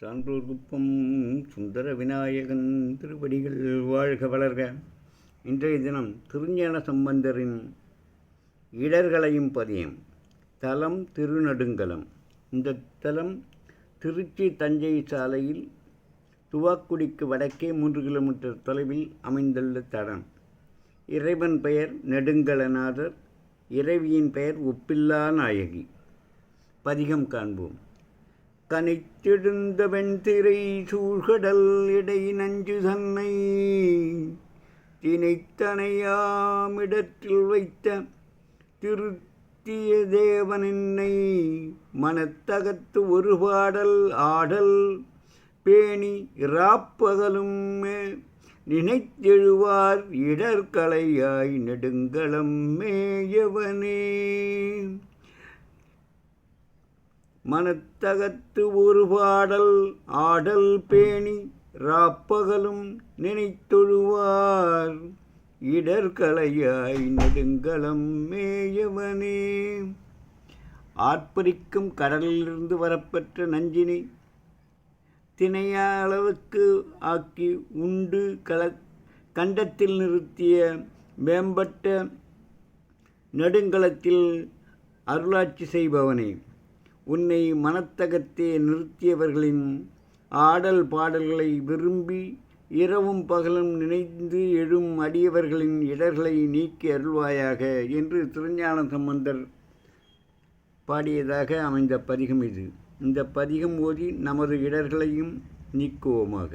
சான்றோர் குப்பம் சுந்தர விநாயகன் திருவடிகள் வாழ்க வளர்க. இன்றைய தினம் திருஞான சம்பந்தரின் இடர்களையும் பதியம். தலம் திருநடுங்கலம். இந்த தலம் திருச்சி தஞ்சை சாலையில் துவாக்குடிக்கு வடக்கே மூன்று கிலோமீட்டர் தொலைவில் அமைந்துள்ள தடம். இறைவன் பெயர் நெடுங்கலநாதர் இறைவியின் பெயர் ஒப்பில்லா நாயகி. பதிகம் காண்போம். கனித்தெழுந்த வெண்திரை சூழ்கடல் இடை நஞ்சு தன்னை தினைத்தனையாமிடத்தில் வைத்த திருத்திய தேவனின்னை மனத்தகத்து ஒரு பாடல் ஆடல் பேணி இராப்பகலும் நினைத்தெழுவார் இடர்களையாய் நெடுங்களம் மேயவனே. மனத்தகத்து ஒரு பாடல் ஆடல் பேணி ராப்பகலும் நினைத்தொழுவார். இடர்களையாய் நெடுங்களம் மேயவனே. ஆர்ப்பரிக்கும் கடலிலிருந்து வரப்பெற்ற நஞ்சினை திணைய அளவுக்கு ஆக்கி உண்டு கல கண்டத்தில் நிறுத்திய மேம்பட்ட நெடுங்கலத்தில் அருளாட்சி செய்பவனே. உன்னை மனத்தகத்தே நிறுத்தியவர்களின் ஆடல் பாடல்களை விரும்பி இரவும் பகலும் நினைந்து எழும் அடியவர்களின் இடர்களை நீக்கி அருள்வாயாக என்று திருஞான சம்பந்தர் பாடியதாக அமைந்த பதிகம் இது. இந்த பதிகம் ஓதி நமது இடர்களையும் நீக்குவோமாக.